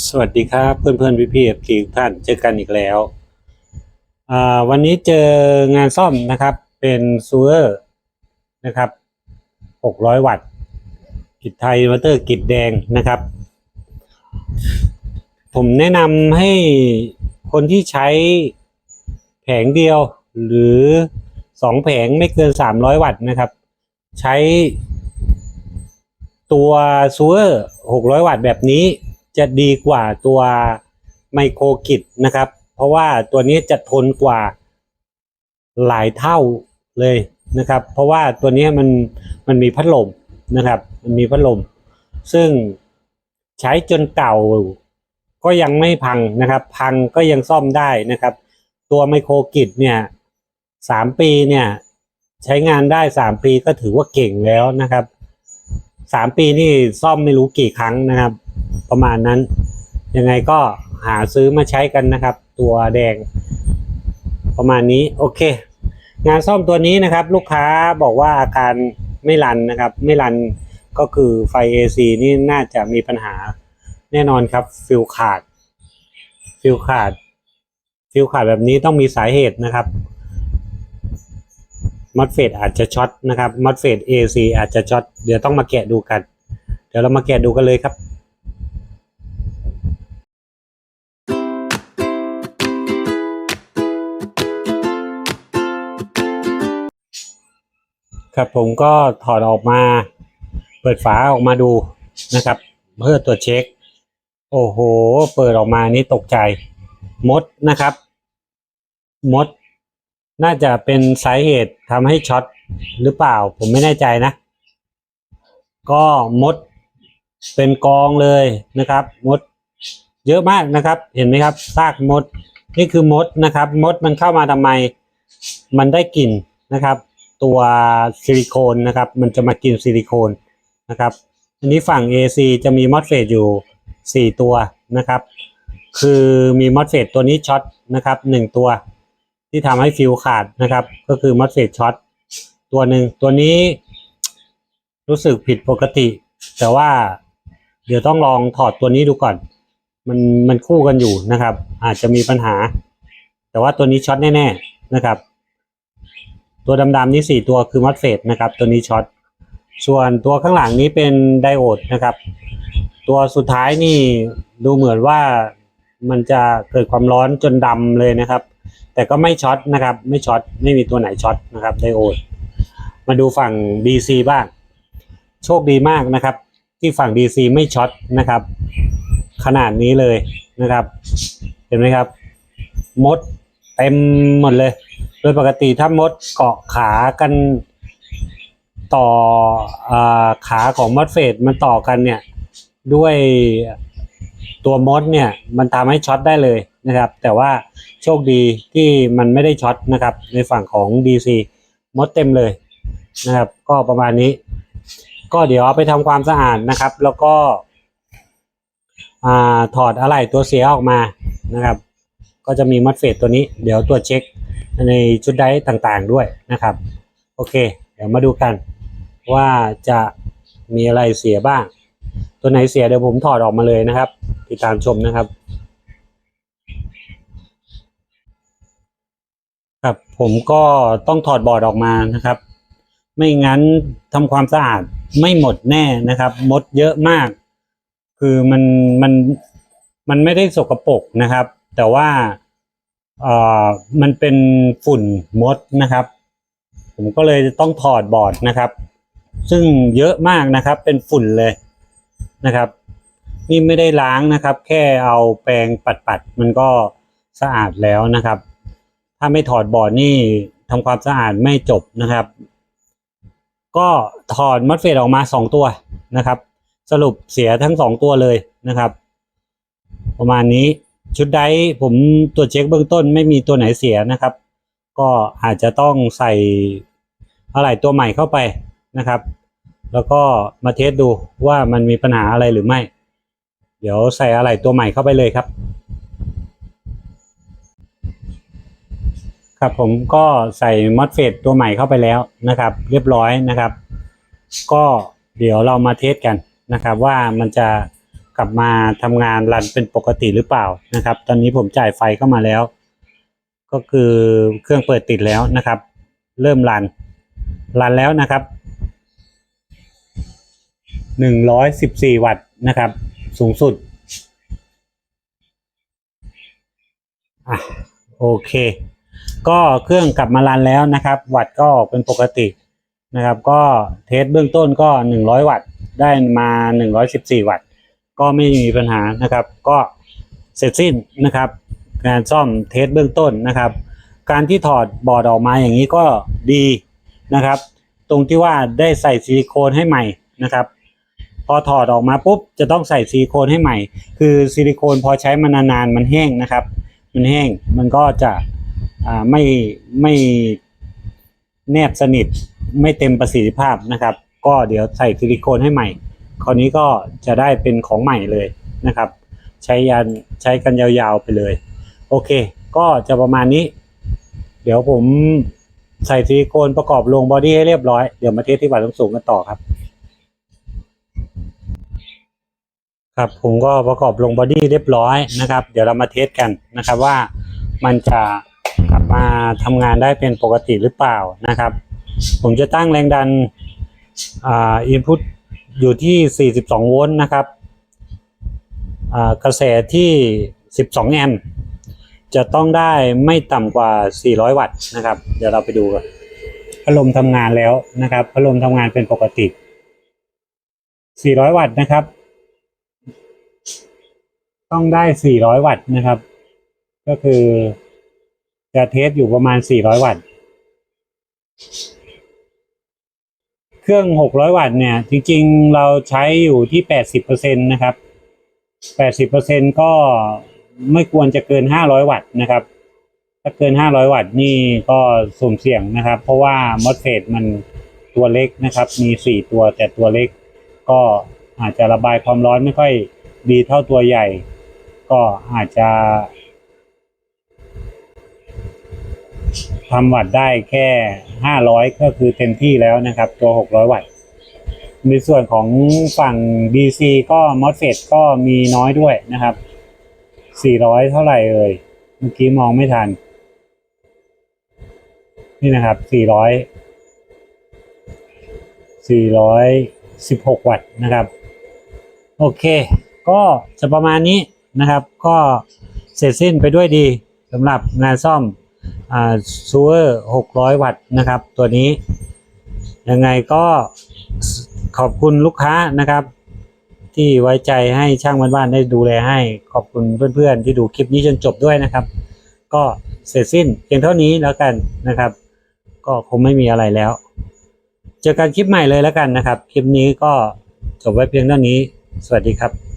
สวัสดีครับเพื่อนเพื่อนพี่พี่ๆทุกท่านเจอกันอีกแล้ว วันนี้เจองานซ่อมนะครับ เป็นซูเออร์นะครับ 600 วัตต์กิจไทยมอเตอร์กิจแดงนะครับ ผมแนะนำให้คนที่ใช้แผงเดียวหรือสองแผงไม่เกิน 300 วัตต์นะครับ ใช้ตัวซูเออร์600 วัตต์แบบนี้ จะดีกว่าตัวไมโครกิดนะครับ เพราะว่าตัวนี้จะทนกว่าหลายเท่าเลยนะครับ เพราะว่าตัวนี้มันมันมีพัดลมนะครับ มันมีพัดลม ซึ่งใช้จนเก่าก็ยังไม่พังนะครับ พังก็ยังซ่อมได้นะครับ ตัวไมโครกิดเนี่ยสามปีเนี่ยใช้งานได้สามปีก็ถือว่าเก่งแล้วนะครับสามปีนี่ซ่อมไม่รู้กี่ครั้งนะครับ ประมาณนั้น ยังไงก็หาซื้อมาใช้กันนะครับ ตัวแดง ประมาณนี้โอเค งานซ่อมตัวนี้นะครับ ลูกค้าบอกว่าอาการไม่รันนะครับ ไม่รันก็คือไฟ AC นี่น่าจะมีปัญหาแน่นอนครับฟิลขาดฟิลขาดฟิลขาดแบบนี้ต้องมีสาเหตุนะครับมอดเฟดอาจจะช็อตนะครับมอดเฟด AC อาจจะช็อตเดี๋ยวต้องมาแกะดูกัน เดี๋ยวเรามาแกะดูกันเลยครับ ครับผมก็ถอดออกมา เปิดฝาออกมาดูนะครับ เพื่อตรวจเช็ค โอ้โห เปิดออกมานี่ตกใจ มดนะครับ มด น่าจะเป็นสาเหตุทำให้ช็อตหรือเปล่า ผมไม่แน่ใจนะ ก็มดเป็นกองเลยนะครับ มด เยอะมากนะครับ เห็นไหมครับซากมด นี่คือมดนะครับ มดมันเข้ามาทำไม มันได้กลิ่นนะครับ ตัวซิลิโคนนะครับ มันจะมากินซิลิโคนนะครับอันนี้ฝั่ง AC จะมีมอสเฟตอยู่ 4 ตัวนะครับ คือมีมอสเฟตตัวนี้ช็อตนะครับ 1 ตัว ที่ทำให้ฟิวขาดนะครับ ก็คือมอสเฟตช็อตตัวหนึ่งตัวนี้รู้สึกผิดปกติ แต่ว่าเดี๋ยวต้องลองถอดตัวนี้ดูก่อน มันมันคู่กันอยู่นะครับ อาจจะมีปัญหา แต่ว่าตัวนี้ช็อตแน่ ๆ นะครับ ตัวดำๆนี่สี่ตัวคือมอสเฟตนะครับ ตัวนี้ช็อต ส่วนตัวข้างหลังนี้เป็นไดโอดนะครับ ตัวสุดท้ายนี่ดูเหมือนว่ามันจะเกิดความร้อนจนดำเลยนะครับ แต่ก็ไม่ช็อตนะครับ ไม่ช็อต ไม่มีตัวไหนช็อตนะครับไดโอด มาดูฝั่ง DC บ้าง โชคดีมากนะครับ ที่ฝั่ง DC ไม่ช็อตนะครับ ขนาดนี้เลยนะครับ เห็นไหมครับ มดเต็มหมดเลย โดยปกติถ้ามดเกาะขากันต่ออขาของมดเฟดมันต่อกันเนี่ยด้วยตัวมดเนี่ยมันทำให้ช็อตได้เลยนะครับ แต่ว่าโชคดีที่มันไม่ได้ช็อตนะครับ ในฝั่งของ DC มดเต็มเลยนะครับ ก็ประมาณนี้ ก็เดี๋ยวไปทำความสะอาดนะครับ แล้วก็อถอดอะไหล่ตัวเสียออกมานะครับ ก็จะมีมัดเฟดตัวนี้เดี๋ยวตัวเช็คในชุดไดร์ต่างๆด้วยนะครับ โอเค เดี๋ยวมาดูกัน ว่าจะมีอะไรเสียบ้าง ตัวไหนเสียเดี๋ยวผมถอดออกมาเลยนะครับ ติดตามชมนะครับ ครับผมก็ต้องถอดบอร์ดออกมานะครับ ไม่งั้นทำความสะอาดไม่หมดแน่นะครับ มดเยอะมาก คือมันมันมันไม่ได้สกปรกนะครับ แต่ว่าเอ่อมันเป็นฝุ่นมดนะครับ ผมก็เลยต้องถอดบอร์ดนะครับ ซึ่งเยอะมากนะครับ เป็นฝุ่นเลยนะครับ นี่ไม่ได้ล้างนะครับ แค่เอาแปรงปัดๆมันก็สะอาดแล้วนะครับ ถ้าไม่ถอดบอร์ดนี่ทำความสะอาดไม่จบนะครับ ก็ถอดมัดเฟดออกมาสองตัวนะครับ สรุปเสียทั้งสองตัวเลยนะครับ ประมาณนี้ ชุดไดผมตรวจเช็คเบื้องต้นไม่มีตัวไหนเสียนะครับ ก็อาจจะต้องใส่อะไรตัวใหม่เข้าไปนะครับ แล้วก็มาเทสดูว่ามันมีปัญหาอะไรหรือไม่ เดี๋ยวใส่อะไรตัวใหม่เข้าไปเลยครับ ครับผมก็ใส่มอสเฟตตัวใหม่เข้าไปแล้วนะครับ เรียบร้อยนะครับ ก็เดี๋ยวเรามาเทสกันนะครับ ว่ามันจะ กลับมาทำงานรันเป็นปกติหรือเปล่านะครับ ตอนนี้ผมจ่ายไฟเข้ามาแล้ว ก็คือเครื่องเปิดติดแล้วนะครับ เริ่มรันรันแล้วนะครับหนึ่งร้อยสิบสี่วัตต์นะครับ สูงสุดอะโอเค ก็เครื่องกลับมารันแล้วนะครับ วัตต์ก็ออกเป็นปกตินะครับ ก็เทสเบื้องต้นก็100วัตต์ได้มา114วัตต์ ก็ไม่มีปัญหานะครับ ก็เสร็จสิ้นนะครับ งานซ่อมเทสเบื้องต้นนะครับ การที่ถอดบอร์ดออกมาอย่างนี้ก็ดีนะครับ ตรงที่ว่าได้ใส่ซิลิโคนให้ใหม่นะครับ พอถอดออกมาปุ๊บจะต้องใส่ซิลิโคนให้ใหม่ คือซิลิโคนพอใช้มานานๆมันแห้งนะครับ มันแห้งมันก็จะไม่ไม่แนบสนิทไม่เต็มประสิทธิภาพนะครับ ก็เดี๋ยวใส่ซิลิโคนให้ใหม่ คราวนี้ก็จะได้เป็นของใหม่เลยนะครับ ใช้ยันใช้กันยาวๆไปเลย โอเค ก็จะประมาณนี้ เดี๋ยวผมใส่ซิลิโคนประกอบลงบอดี้ให้เรียบร้อย เดี๋ยวมาเทสที่วัดสูงกันต่อครับ ครับผมก็ประกอบลงบอดี้เรียบร้อยนะครับ เดี๋ยวเรามาเทสกันนะครับว่ามันจะกลับมาทำงานได้เป็นปกติหรือเปล่านะครับ ผมจะตั้งแรงดันอ่าอินพุต อยู่ที่ 42 โวลต์นะครับกระแสที่ 12 แอมป์จะต้องได้ไม่ต่ำกว่า 400 วัตต์นะครับ เดี๋ยวเราไปดูกันพัดลมทำงานแล้วนะครับพัดลมทำงานเป็นปกติ 400 วัตต์นะครับ ต้องได้ 400 วัตต์นะครับ ก็คือจะเทสอยู่ประมาณ 400 วัตต์ เครื่อง 600 วัตต์เนี่ย จริงๆ เราใช้อยู่ที่ 80%นะครับ 80%ก็ไม่ควรจะเกิน 500 วัตต์นะครับ ถ้าเกิน 500 วัตต์นี่ก็สุ่มเสี่ยงนะครับ เพราะว่ามอสเฟตมันตัวเล็กนะครับ มี 4 ตัวแต่ตัวเล็ก ก็อาจจะระบายความร้อนไม่ค่อยดีเท่าตัวใหญ่ ก็อาจจะ ทำวัตต์ได้แค่ 500 ก็คือเต็มที่แล้วนะครับ ตัว 600 วัตต์ในส่วนของฝั่ง DC ก็ MOSFET ก็มีน้อยด้วยนะครับ 400 เท่าไหร่เอ่ยเมื่อกี้มองไม่ทัน นี่นะครับ 400 416 วัตต์นะครับ โอเค ก็จะประมาณนี้นะครับ ก็เสร็จสิ้นไปด้วยดีสำหรับงานซ่อม ซูเวอร์ 600 วัตต์นะครับ ตัวนี้ ยังไงก็ขอบคุณลูกค้านะครับ ที่ไว้ใจให้ช่างบ้านๆได้ดูแลให้ ขอบคุณเพื่อนๆ ที่ดูคลิปนี้จนจบด้วยนะครับ ก็เสร็จสิ้นเพียงเท่านี้แล้วกันนะครับ ก็คงไม่มีอะไรแล้ว เจอกันคลิปใหม่เลยแล้วกันนะครับ คลิปนี้ก็จบไว้เพียงเท่านี้ สวัสดีครับ